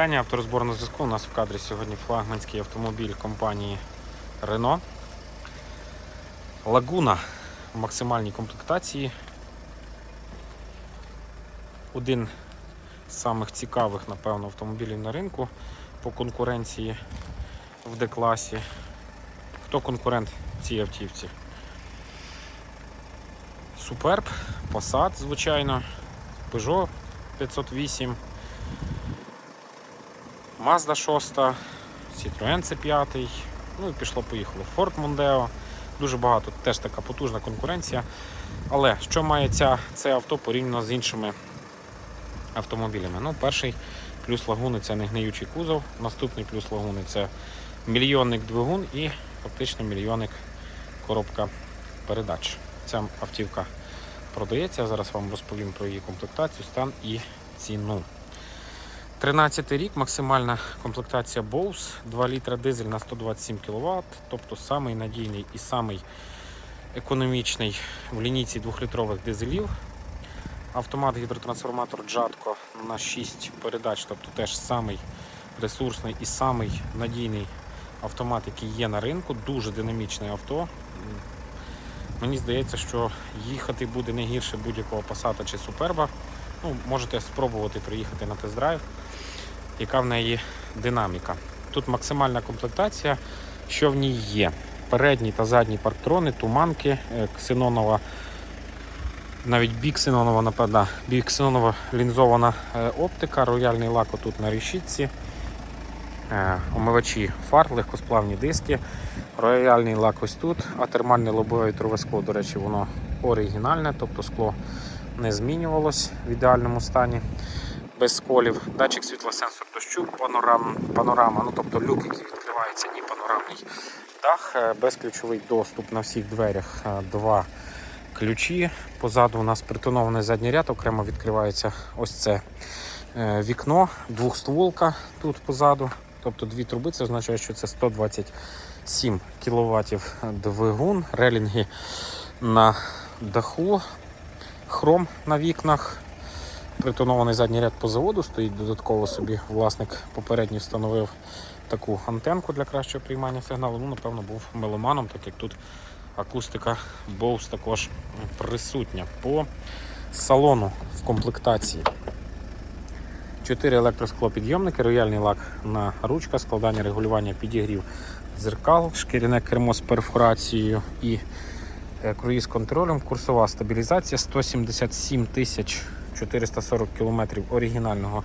Питання авторозборного зв'язку. У нас в кадрі сьогодні флагманський автомобіль компанії Renault. Лагуна в максимальній комплектації. Один з самих цікавих, напевно, автомобілів на ринку по конкуренції в Д-класі. Хто конкурент цій автівці? Superb, Passat, звичайно, Peugeot 508. Mazda 6, Citroen C5, ну і пішло-поїхало. Ford Mondeo. Дуже багато, теж така потужна конкуренція. Але що має ця, це авто порівняно з іншими автомобілями? Ну, перший плюс лагуни це не гниючий кузов, наступний плюс лагуни це мільйонник двигун і фактично мільйонник коробка передач. Ця автівка продається. Я зараз вам розповім про її комплектацію, стан і ціну. 13 рік, максимальна комплектація Bose, 2 літра дизель на 127 кВт, тобто самий надійний і самий економічний в лінійці 2-літрових дизелів. Автомат гідротрансформатор Jatco на 6 передач, тобто теж самий ресурсний і самий надійний автомат, який є на ринку. Дуже динамічне авто. Мені здається, що їхати буде не гірше будь-якого Passat чи Superba. Ну, можете спробувати приїхати на тест-драйв, яка в неї динаміка. Тут максимальна комплектація, що в ній є. Передні та задні парктрони, туманки, е, ксенонова, навіть біксенонова, напевно, біксенонова лінзована е, оптика, рояльний лак тут на решітці, е, омивачі фар, легкосплавні диски, рояльний лак ось тут, а термальне лобове вітрове скло, до речі, воно оригінальне, тобто скло не змінювалось в ідеальному стані. Без сколів. Датчик світлосенсор дощу, панорам, панорама, ну тобто люк, який відкривається, і панорамний дах, е, безключовий доступ на всіх дверях, е, два ключі. Позаду у нас притонований задній ряд, окремо відкривається ось це е, вікно, двохстволка тут позаду. Тобто дві труби, це означає, що це 127 кВт двигун, релінги на даху, хром на вікнах. Притонований задній ряд по заводу стоїть додатково собі. Власник попередній встановив таку антенку для кращого приймання сигналу. Ну, напевно, був меломаном, так як тут акустика Bose також присутня. По салону в комплектації. 4 електросклопідйомники, рояльний лак на ручка, складання регулювання підігрів дзеркал, шкіряне кермо з перфорацією і круїз контролем, курсова стабілізація 177 тисяч 440 км оригінального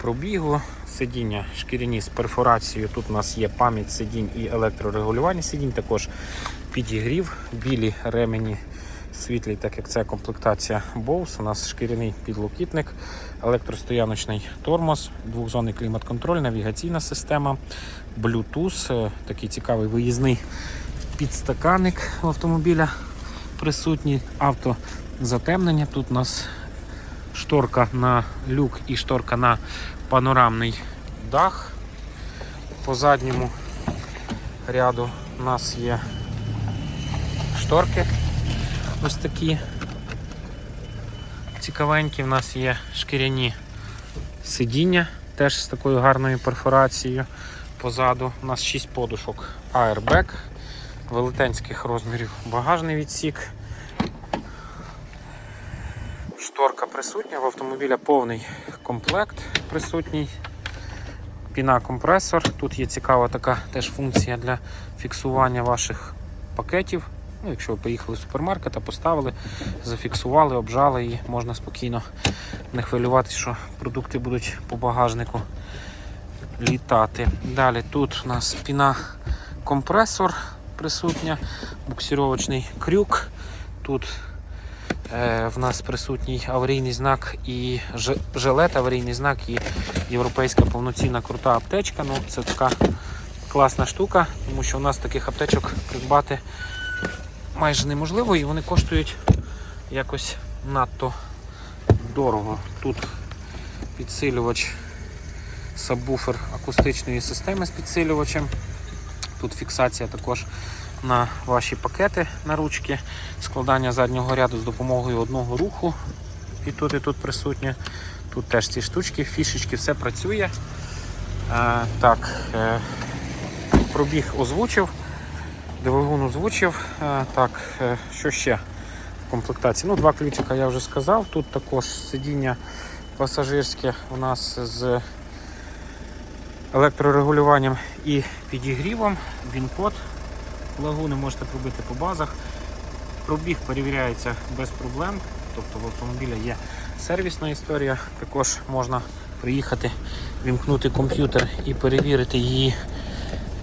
пробігу. Сидіння шкіряні з перфорацією. Тут у нас є пам'ять сидінь і електрорегулювання сидінь, також підігрів, білі ремені світлі, так як це комплектація Bose. У нас шкіряний підлокітник, електростояночний тормоз, двохзонний клімат-контроль, навігаційна система, Bluetooth, е, такий цікавий виїзний підстаканник автомобіля присутній, автозатемнення. Тут у нас шторка на люк і шторка на панорамний дах. По задньому ряду у нас є шторки ось такі цікавенькі. У нас є шкіряні сидіння, теж з такою гарною перфорацією. Позаду у нас 6 подушок Airbag велетенських розмірів багажний відсік. Шторка присутня, в автомобіля повний комплект присутній. Піна компресор. Тут є цікава така теж функція для фіксування ваших пакетів. Ну, якщо ви поїхали в супермаркет, а поставили, зафіксували, обжали і можна спокійно не хвилюватися, що продукти будуть по багажнику літати. Далі тут у нас піна компресор присутня, буксировочний крюк. Тут е, в нас присутній аварійний знак і жилет, аварійний знак і європейська повноцінна крута аптечка. Ну, це така класна штука, тому що у нас таких аптечок придбати майже неможливо і вони коштують якось надто дорого. Тут підсилювач сабвуфер акустичної системи з підсилювачем. Тут фіксація також на ваші пакети на ручки, складання заднього ряду з допомогою одного руху. І тут, і тут присутнє. Тут теж ці штучки, фішечки, все працює. Е, так, е, пробіг озвучив, двигун озвучив. Е, так, що ще в комплектації? Ну, два ключика я вже сказав. Тут також сидіння пасажирське у нас з електрорегулюванням і підігрівом. Він-код лагуни можете пробити по базах. Пробіг перевіряється без проблем. Тобто в автомобіля є сервісна історія. Також можна приїхати, вімкнути комп'ютер і перевірити її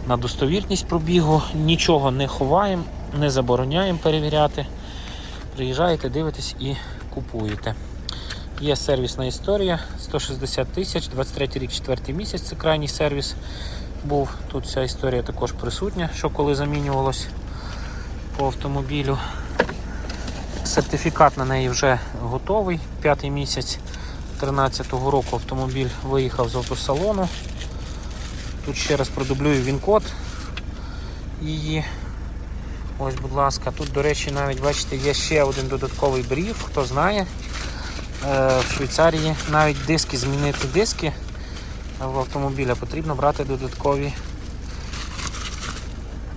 на достовірність пробігу. Нічого не ховаємо, не забороняємо перевіряти. Приїжджаєте, дивитесь і купуєте. Є сервісна історія 160 тисяч, 23 рік, 4 місяць. Це крайній сервіс був. Тут ця історія також присутня, що коли замінювалось по автомобілю. Сертифікат на неї вже готовий. П'ятий місяць 2013 року автомобіль виїхав з автосалону. Тут ще раз продублюю він-код її. Ось, будь ласка, тут, до речі, навіть бачите, є ще один додатковий брів, хто знає. Е, В Швейцарії навіть диски, змінити диски в автомобіля потрібно брати додаткові,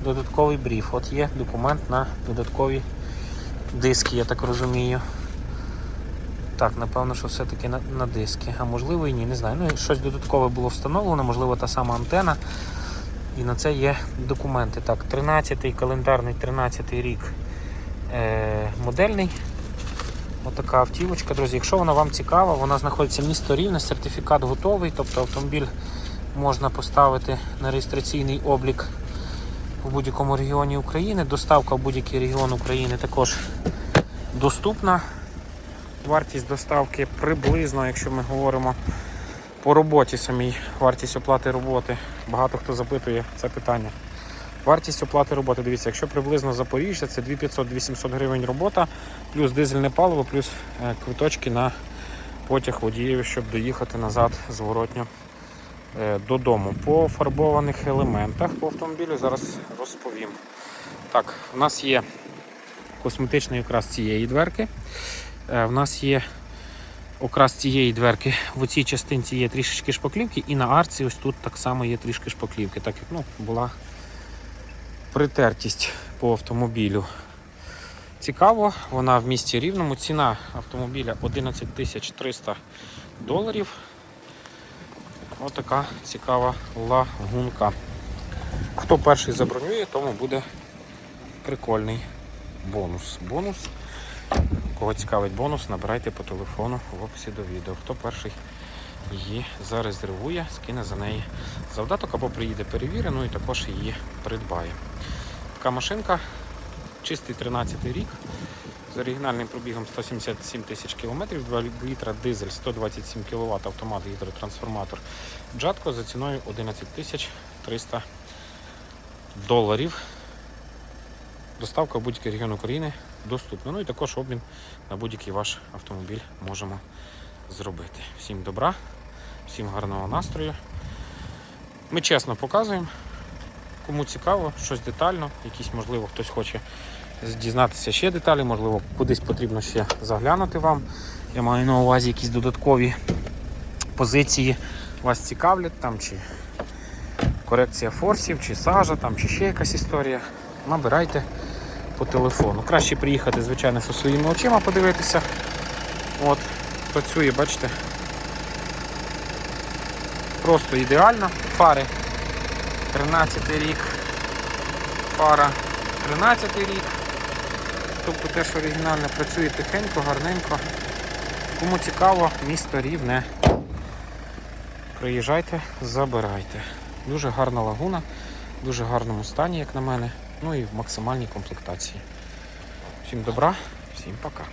додатковий брів. От є документ на додаткові диски, я так розумію. Так, напевно, що все-таки на, на диски. А можливо і ні, не знаю. Ну, щось додаткове було встановлено, можливо, та сама антена. І на це є документи. Так, 13-й календарний 13-й рік е, модельний. Отака автівочка, друзі. Якщо вона вам цікава, вона знаходиться місто Рівне, сертифікат готовий, тобто автомобіль можна поставити на реєстраційний облік в будь-якому регіоні України. Доставка в будь-який регіон України також доступна. Вартість доставки приблизно, якщо ми говоримо по роботі самій, вартість оплати роботи. Багато хто запитує це питання. Вартість оплати роботи, дивіться, якщо приблизно Запоріжжя, це 2500-2700 гривень робота, плюс дизельне паливо, плюс е, квиточки на потяг водіїв, щоб доїхати назад зворотньо е, додому. По фарбованих елементах по автомобілю зараз розповім. Так, у нас є косметичний окрас цієї дверки. Е, В нас є окрас цієї дверки. В цій частинці є трішечки шпаклівки, і на арці ось тут так само є трішки шпаклівки, так як ну, була притертість по автомобілю. Цікаво, вона в місті рівному. Ціна автомобіля 11 300 доларів. Отака цікава лагунка. Хто перший забронює, тому буде прикольний бонус. Бонус. Кого цікавить бонус, набирайте по телефону в описі до відео. Хто перший її зарезервує, скине за неї завдаток або приїде перевірить, ну і також її придбає. Така машинка, чистий 13 рік, з оригінальним пробігом 177 тисяч кілометрів, 2 літра дизель, 127 кВт автомат, гідротрансформатор. Джатко за ціною 11 тисяч 300 доларів. Доставка в будь-який регіон України доступна. Ну і також обмін на будь-який ваш автомобіль можемо зробити. Всім добра, всім гарного настрою. Ми чесно показуємо. Кому цікаво, щось детально, якісь, можливо, хтось хоче дізнатися ще деталі, можливо, кудись потрібно ще заглянути вам. Я маю на увазі якісь додаткові позиції вас цікавлять, там чи корекція форсів, чи сажа, там, чи ще якась історія. Набирайте по телефону. Краще приїхати, звичайно, що своїми очима подивитися. От, працює, бачите. Просто ідеально. Фари 13 рік. Фара 13 рік. Тобто теж оригінальне працює тихенько, гарненько. Кому цікаво, місто рівне. Приїжджайте, забирайте. Дуже гарна лагуна, в дуже гарному стані, як на мене. Ну і в максимальній комплектації. Всім добра, всім пока.